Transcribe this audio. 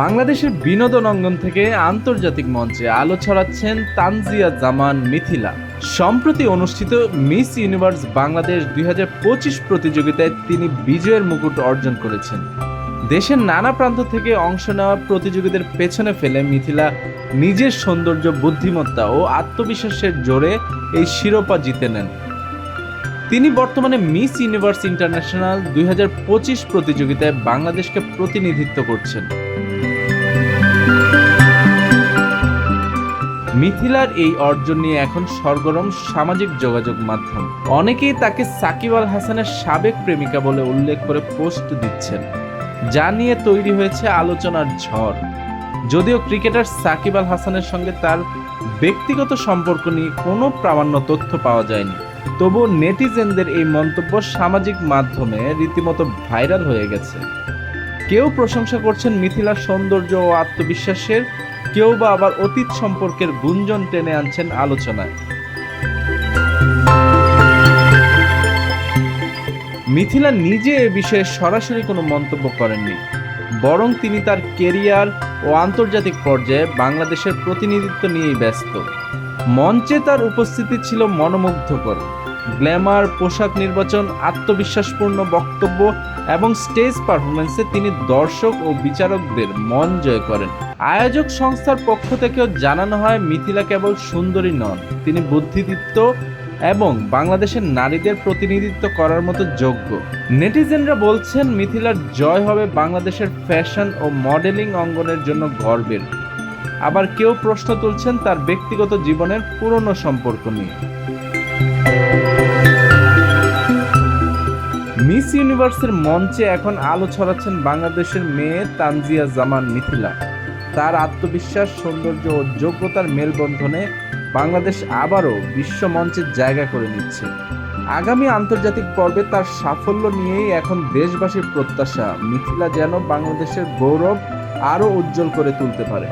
বাংলাদেশের বিনোদন অঙ্গন থেকে আন্তর্জাতিক মঞ্চে আলো ছড়াচ্ছেন তানজিয়া জামান মিথিলা। সম্প্রতি অনুষ্ঠিত মিস ইউনিভার্স বাংলাদেশ দুই হাজার পঁচিশ প্রতিযোগিতায় তিনি বিজয়ের মুকুট অর্জন করেছেন। দেশের নানা প্রান্ত থেকে অংশ নেওয়া প্রতিযোগীদের পেছনে ফেলে মিথিলা নিজের সৌন্দর্য, বুদ্ধিমত্তা ও আত্মবিশ্বাসের জোরে এই শিরোপা জিতে নেন। তিনি বর্তমানে মিস ইউনিভার্স ইন্টারন্যাশনাল দুই হাজার পঁচিশ প্রতিযোগিতায় বাংলাদেশকে প্রতিনিধিত্ব করছেন। মিথিলার এই অর্জন নিয়ে এখন সরগরম সামাজিক যোগাযোগ মাধ্যম। অনেকেই তাকে সাকিব আল হাসানের সাবেক প্রেমিকা বলে উল্লেখ করে পোস্ট দিচ্ছেন, যা নিয়ে তৈরি হয়েছে আলোচনার ঝড়। যদিও ক্রিকেটার সাকিব আল হাসানের সঙ্গে তার ব্যক্তিগত সম্পর্ক নিয়ে কোনো প্রামাণ্য তথ্য পাওয়া যায়নি তবু নেটিজেনদের এই মন্তব্য সামাজিক মাধ্যমে রীতিমতো ভাইরাল হয়ে গেছে। কেউ প্রশংসা করছেন মিথিলার সৌন্দর্য ও আত্মবিশ্বাসের, কেউ বা আবার অতীত সম্পর্কের গুঞ্জন টেনে আনছেন আলোচনায়। মিথিলা নিজে এ বিষয়ে সরাসরি কোনো মন্তব্য করেননি, বরং তিনি তার কেরিয়ার ও আন্তর্জাতিক পর্যায়ে বাংলাদেশের প্রতিনিধিত্ব নিয়েই ব্যস্ত। মঞ্চে তার উপস্থিতি ছিল মনোমুগ্ধকর। গ্ল্যামার পোশাক নির্বাচন, আত্মবিশ্বাসপূর্ণ বক্তব্য এবং স্টেজ পারফরমেন্সে তিনি দর্শক ও বিচারকদের মন জয় করেন। আয়োজক সংস্থার পক্ষ থেকেও জানানো হয়, মিথিলা কেবল সুন্দরী নন। তিনি বুদ্ধিদীপ্ত এবং বাংলাদেশের নারীদের প্রতিনিধিত্ব করার মতো যোগ্য। নেটিজেনরা বলছেন, মিথিলার জয় হবে বাংলাদেশের ফ্যাশন ও মডেলিং অঙ্গনের জন্য গর্বের। আবার কেউ প্রশ্ন তুলছেন, তার ব্যক্তিগত জীবনের পুরনো সম্পর্ক নিয়ে। মিস ইউনিভার্সের মঞ্চে এখন আলো ছড়াচ্ছেন বাংলাদেশের মেয়ে তানজিয়া জামান মিথিলা। তার আত্মবিশ্বাস, সৌন্দর্য ও যোগ্যতার মেলবন্ধনে বাংলাদেশ আবারও বিশ্ব মঞ্চের জায়গা করে নিচ্ছে। আগামী আন্তর্জাতিক পর্বে তার সাফল্য নিয়েই এখন দেশবাসীর প্রত্যাশা, মিথিলা যেন বাংলাদেশের গৌরব আরও উজ্জ্বল করে তুলতে পারে।